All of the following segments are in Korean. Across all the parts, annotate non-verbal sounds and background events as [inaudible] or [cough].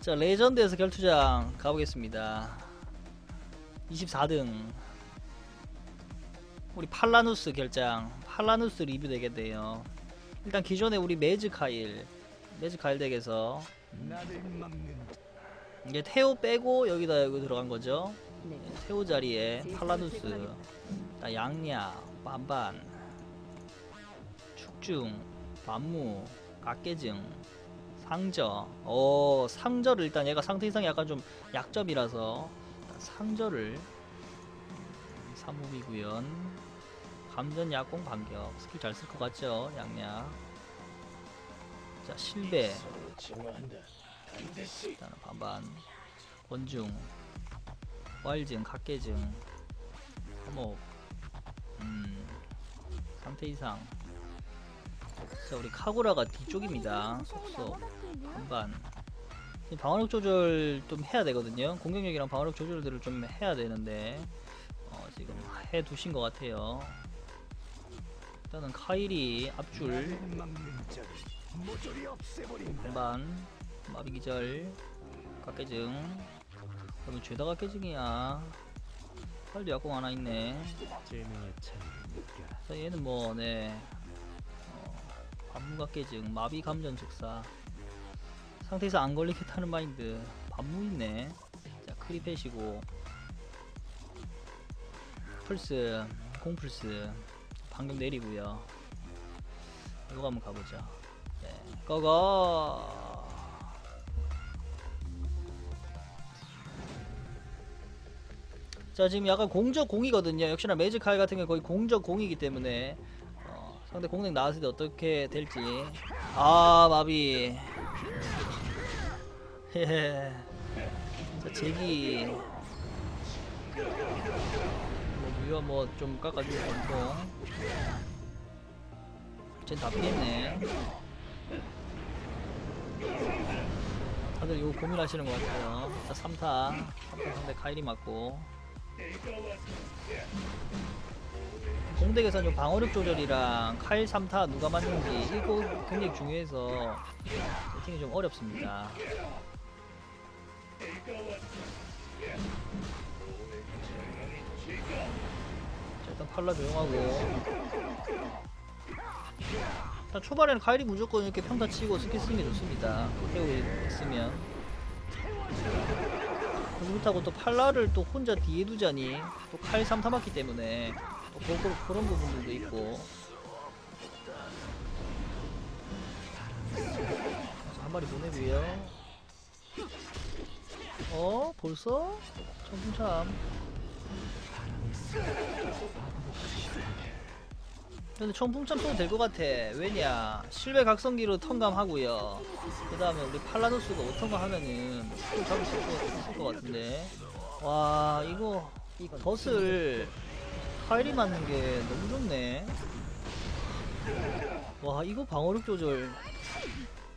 자 레전드에서 결투장 가보겠습니다. 24등. 우리 팔라누스 결장 팔라누스 리뷰 되겠네요. 일단 기존에 우리 메즈카일 메즈카일 덱에서 이게 테오 빼고 여기다 여기 들어간 거죠? 네. 테오 자리에 팔라누스 자, 양야 반반 축중 반무 각계증 상저. 어 상저를 일단 얘가 상태 이상이 약간 좀 약점이라서 상저를 사무비구연. 감전 약공 반격. 스킬 잘 쓸 것 같죠? 양야 자 실배. 일단은 반반. 원중. 와일증 각계증. 화목 음 상태 이상. 자 우리 카구라가 뒤쪽입니다. 속속 반반 이 방어력 조절 좀 해야 되거든요. 공격력이랑 방어력 조절들을 좀 해야 되는데 어, 지금 해 두신 것 같아요. 일단은 카일이 앞줄. 반반 마비 기절 각계증 그러면 죄다 각계증이야. 팔도 약공 하나 있네. 자 얘는 뭐네. 어, 반무각계증 마비 감전 즉사 상태에서 안 걸리겠다는 마인드. 반무 있네. 자 크리펫이고. 플스 공플스. 방금 내리고요. 이거 한번 가보자 네 고고! 자 지금 약간 공적 공이거든요. 역시나 매직 칼 같은 경우 거의 공적 공이기 때문에. 어, 상대 공격 나왔을 때 어떻게 될지. 아 마비 헤헤 자 제기. 뭐 무효 뭐 좀 깎아주고 전통 쟨다 피했네. 다들 이거 고민하시는 것 같아요. 자 3타. 3타 상대 카일이 맞고. 공덱에서는 좀 방어력 조절이랑 카일 3타 누가 맞는지 이거 굉장히 중요해서 세팅이 좀 어렵습니다 자, 일단 팔라 조용하고. 일단 초반에는 카일이 무조건 이렇게 평타 치고 스킬 쓰는 게 좋습니다. 태우에 있으면. 그렇다고 또 팔라를 또 혼자 뒤에 두자니 또칼 3타 맞기 때문에 또 그런, 그런 부분들도 있고. 자, 한 마리 보내고요 어? 벌써? 천풍참 근데 청풍참 써도 될 것 같아. 왜냐? 실외 각성기로 턴감하고요. 그 다음에 우리 팔라노스가 5턴감 하면은 또 잡을 수 있을 것 같은데. 와 이거 덫을 카일이 맞는 게 너무 좋네. 와 이거 방어력 조절.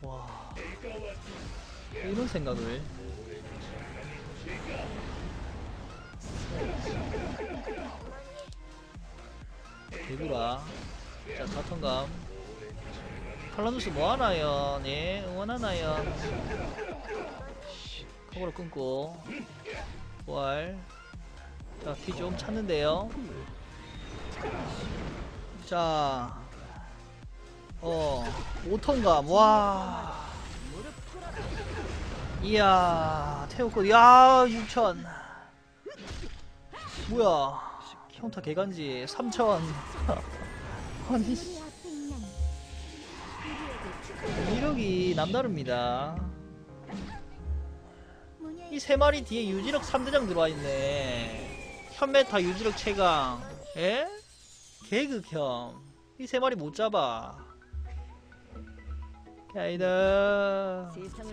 와 이런 생각을 개구라. 자 사턴감. 팔라누스 뭐하나요? 네 응원하나요? 카고로 끊고. 부활. 자 피 좀 찾는데요. 자. 어, 5턴감, 와. 이야, 태우고, 야, 6천. 뭐야. 평타 개간지, 3천. [laughs] 아니, 씨. 유지력이 남다릅니다. 이 세 마리 뒤에 유지력 3대장 들어와 있네. 현메타 유지력 최강. 에? 개극혐. 이 세 마리 못 잡아.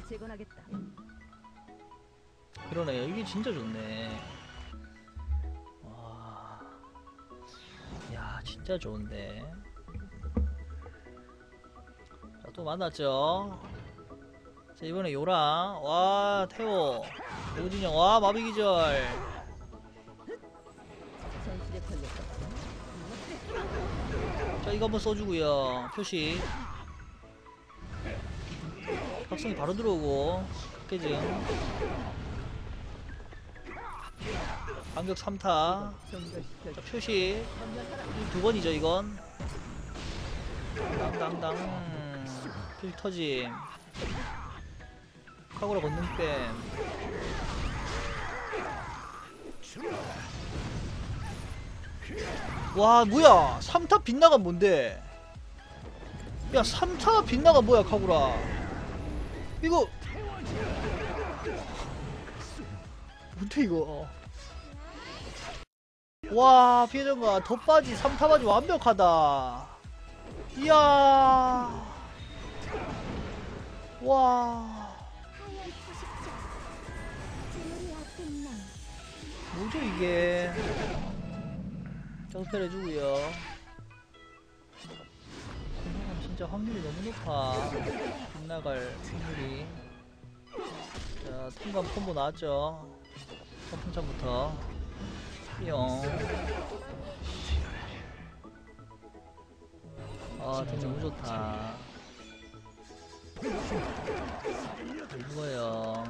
재건하겠다. 그러네요. 이게 진짜 좋네. 진짜 좋은데. 자, 또 만났죠. 자, 이번에 요랑. 와, 태호. 오진영. 와, 마비기절. 자, 이거 한번 써주고요. 표시. 각성이 바로 들어오고. 박해증 반격 3타. 정결시켜 자, 표시. 두 번이죠 이건. 당당당. 필 터짐. 카고라 건능댐 와 뭐야? 3타 빗나간 뭔데? 야 3타 빗나간 뭐야 카구라? 이거. 뭔데 이거 와 피해전가 덧바지 3타 바지 완벽하다. 이야. 와. 뭐죠 이게? 정패를 해주고요. 빗나가면 진짜 확률이 너무 높아. 빗나갈 확률이. 자 통감 콤보 나왔죠. 서풍창부터 뿅 아, 등 너무 좋다. 이거요.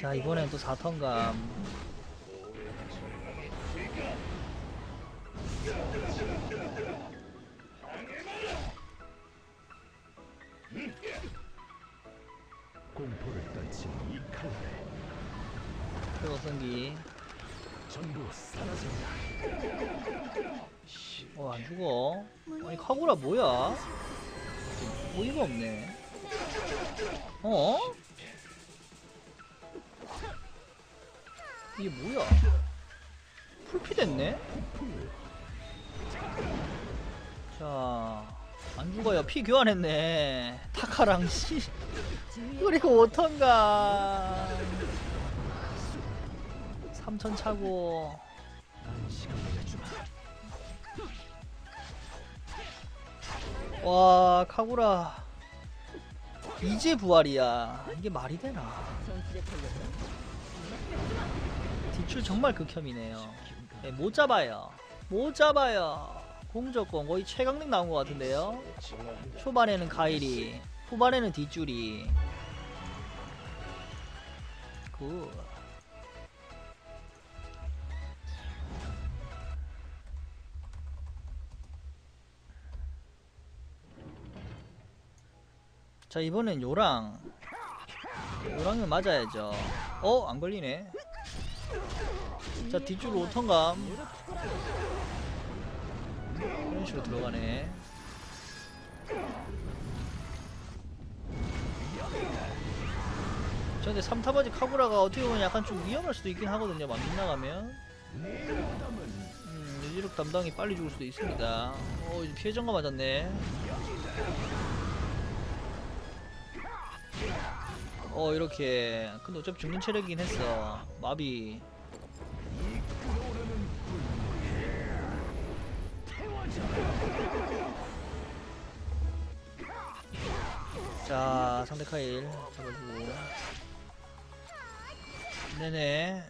자, 이번엔 또 4턴감. 최고성기. 전부 사라진다. 어, 안 죽어. 아니, 카구라 뭐야? 어이가 없네. 어? 이게 뭐야? 풀피 됐네? 자, 안 죽어요. 피 교환했네. 타카랑 씨. 그리고 5턴가. 3천 차고. 와 카구라. 이제 부활이야. 이게 말이 되나. 뒷줄 정말 극혐이네요. 네, 못 잡아요. 못 잡아요. 공적공 거의 최강력 나온 것 같은데요? 초반에는 가일이 후반에는 뒷줄이. 굿 자 이번엔 요랑. 요랑을 맞아야죠. 어? 안 걸리네. 자 뒷줄 5턴감. 이런 식으로 들어가네. 저 근데 3타바지 카구라가 어떻게 보면 약간 좀 위험할 수도 있긴 하거든요 막 빗나가면. 음 유지력 담당이 빨리 죽을 수도 있습니다. 어 이제 피해전가 맞았네 어 이렇게. 근데 어차피 죽는 체력이긴 했어. 마비. 자 상대 카일 잡아주고. 네네.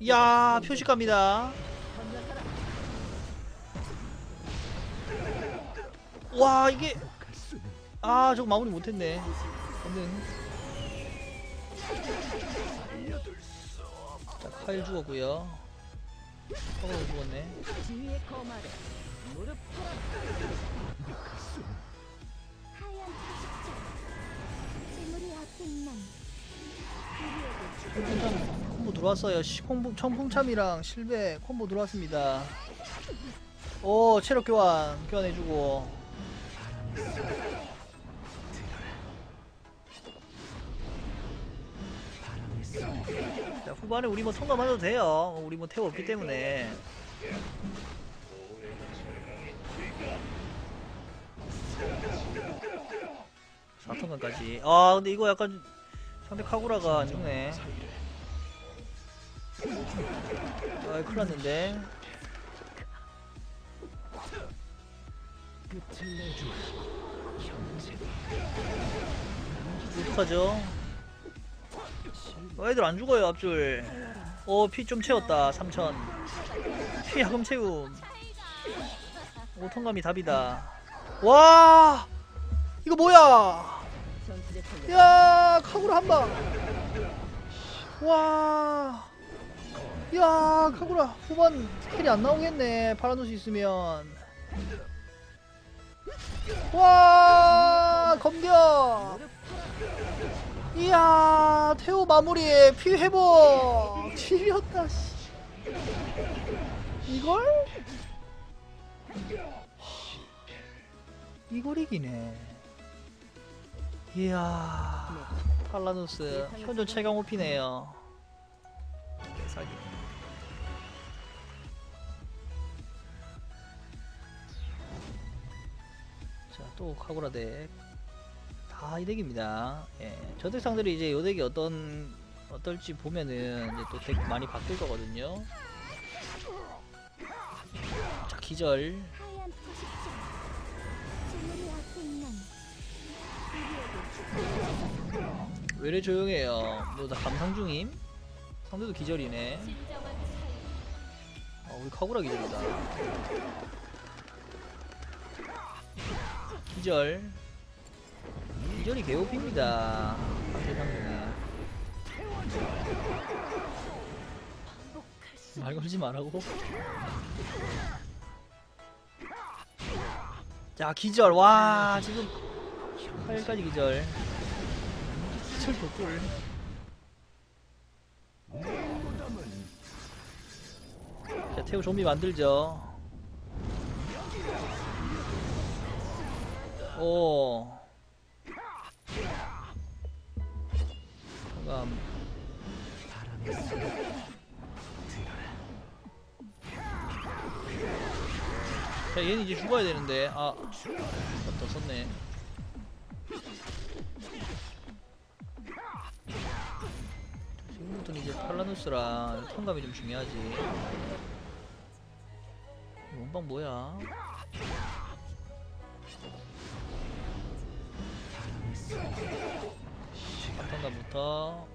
이야 표시 갑니다. 와 이게. 아 저거 마무리 못했네 카일 죽었고요. 죽었네. 재물이 아픈 날 청풍참 콤보 들어왔어요. 시, 콤보, 청풍참이랑 실베 콤보 들어왔습니다. 오 체력 교환 교환해주고 자 후반에 우리 뭐 통과해도 돼요. 우리 뭐 태워 없기 때문에. 사턴간까지 아 근데 이거 약간 상대 카구라가 안 죽네. 아 큰일 났는데. 어떡하죠 어, 애들 안 죽어요 앞줄. 어 피 좀 채웠다 3000피 야금 채움. 5턴감이 답이다. 와! 이거 뭐야. 야 카구라 한방. 와. 야 카구라 후반 킬이 안 나오겠네 파라노스 있으면. 와 검격 이야 태호 마무리 피 회복 지렸다 씨. 이걸? 이걸 이기네. 이야 팔라노스 현존 최강 오피네요. 개사기. 자또 카구라 덱 다이 덱입니다. 예, 저 덱 상들이 이제 요 덱이 어떤 어떨지 보면은 이제 또 덱 많이 바뀔 거거든요. 자 기절. 이래 조용해요? 뭐다 감상 중임? 상대도 기절이네. 아 우리 카구라 기절이다. 기절 상대 상중에 말 걸지 말라고. 자 기절. 와 지금 8일까지 기절. 기절 개꿀 자 태우 좀비 만들죠. 오 잠깐 바람의 소리 들어라 자 얘는 이제 죽어야 되는데. 아. 맞다 썼네. 지금부터는 이제 팔라누스랑 통감이 좀 중요하지. 원방 뭐야? 바람의 소리 바탕감부터.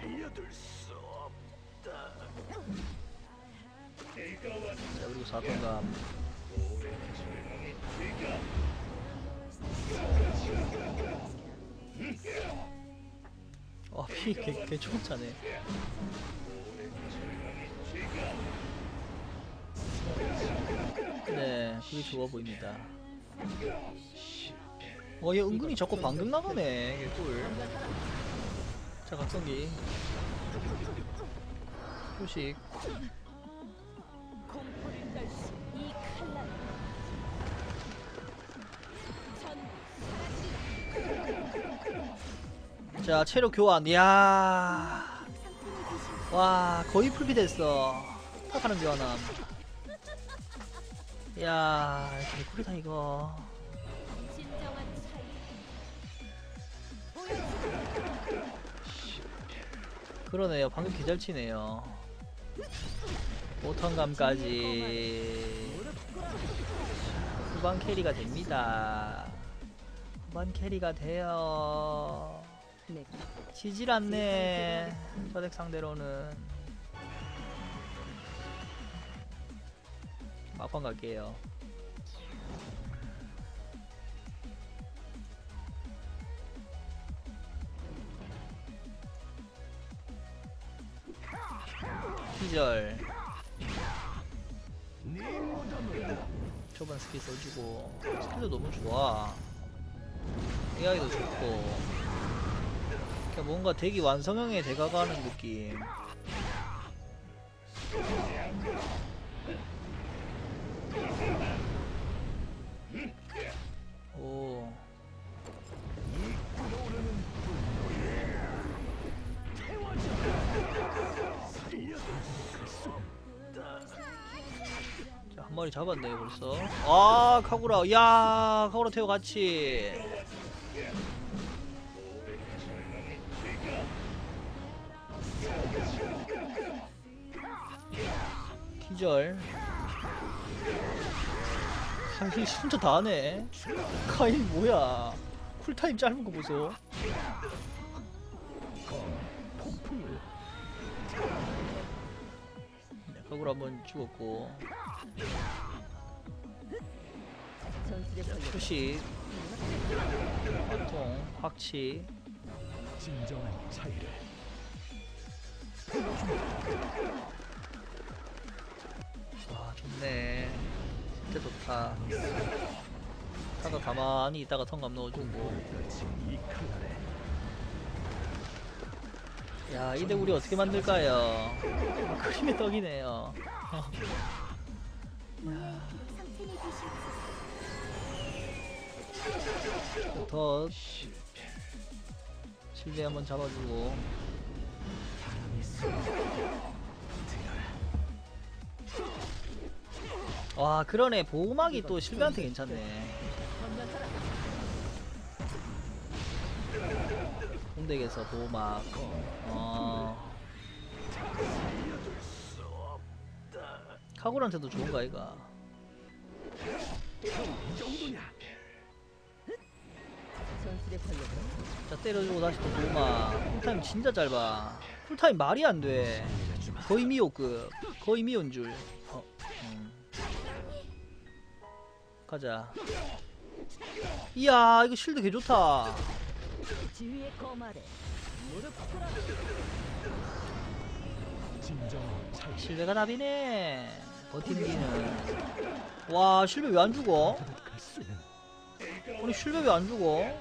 살려둘 수 없다. 자 그리고 사통감. 와피 개 초차네 네 그게 좋아 보입니다. 어 얘 은근히 자꾸 방금 나가네 개꿀. 자 각성기. 전자 체력 교환. 이야. 와 거의 풀피 됐어. 탁하는 교환함. 이 야 개꿀이다 이거. 그러네요. 방금 기절치네요. 오턴감까지. 후반 캐리가 됩니다. 후반 캐리가 돼요. 내가 지질 않네. 저덱 상대로는 막판 갈게요. 기절. 초반 스킬 써주고 스킬도 너무 좋아. AI도 좋고. 뭔가 덱이 완성형에 돼가가는 느낌 마리 잡았네요 벌써. 아 카구라. 야 카구라 태워 같이. 기절. 카일 진짜 다 하네. 카일 뭐야? 쿨타임 짧은 거 보소 벽으로 한번 죽었고. 표식 화통 확치. 진정한 차이를. 와 좋네. 진짜 좋다. 타가 가만히 있다가 턴감 넣어주고 야 이대 우리 어떻게 만들까요? 그림의 떡이네요. 더 실내 한번 잡아주고. 와 그러네. 보호막이 또 실베한테 괜찮네 홍대에서 보호막 어 카골한테도 좋은가 이가. 이 정도냐 자 때려주고 다시 또 보호막 쿨타임 진짜 짧아. 쿨타임 말이 안돼. 거의 미호급. 거의 미호인 줄. 어, 음. 가자. 이야 이거 실드 개 좋다 지휘의 거말에 무릎 꿇어. 진정한 차이 실베가 답이네. 버티기는 와 실베 왜안 죽어? 아니 실베 왜안 죽어?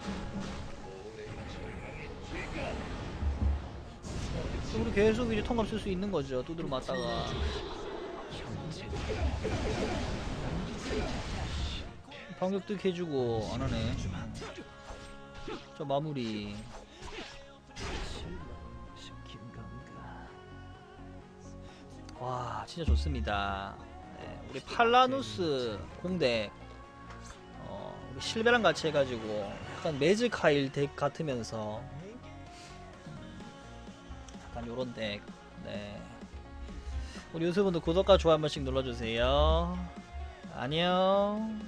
우리 계속 이제 통감 쓸 수 있는 거죠. 두드려 맞다가. 반격도 해주고 안 하네 저 마무리. 와 진짜 좋습니다. 네, 우리 팔라누스 공대 어, 우리 실베랑 같이 해가지고 약간 매즈카일 덱 같으면서. 약간 요런 덱. 네. 우리 유튜브도 구독과 좋아요 한 번씩 눌러주세요. 안녕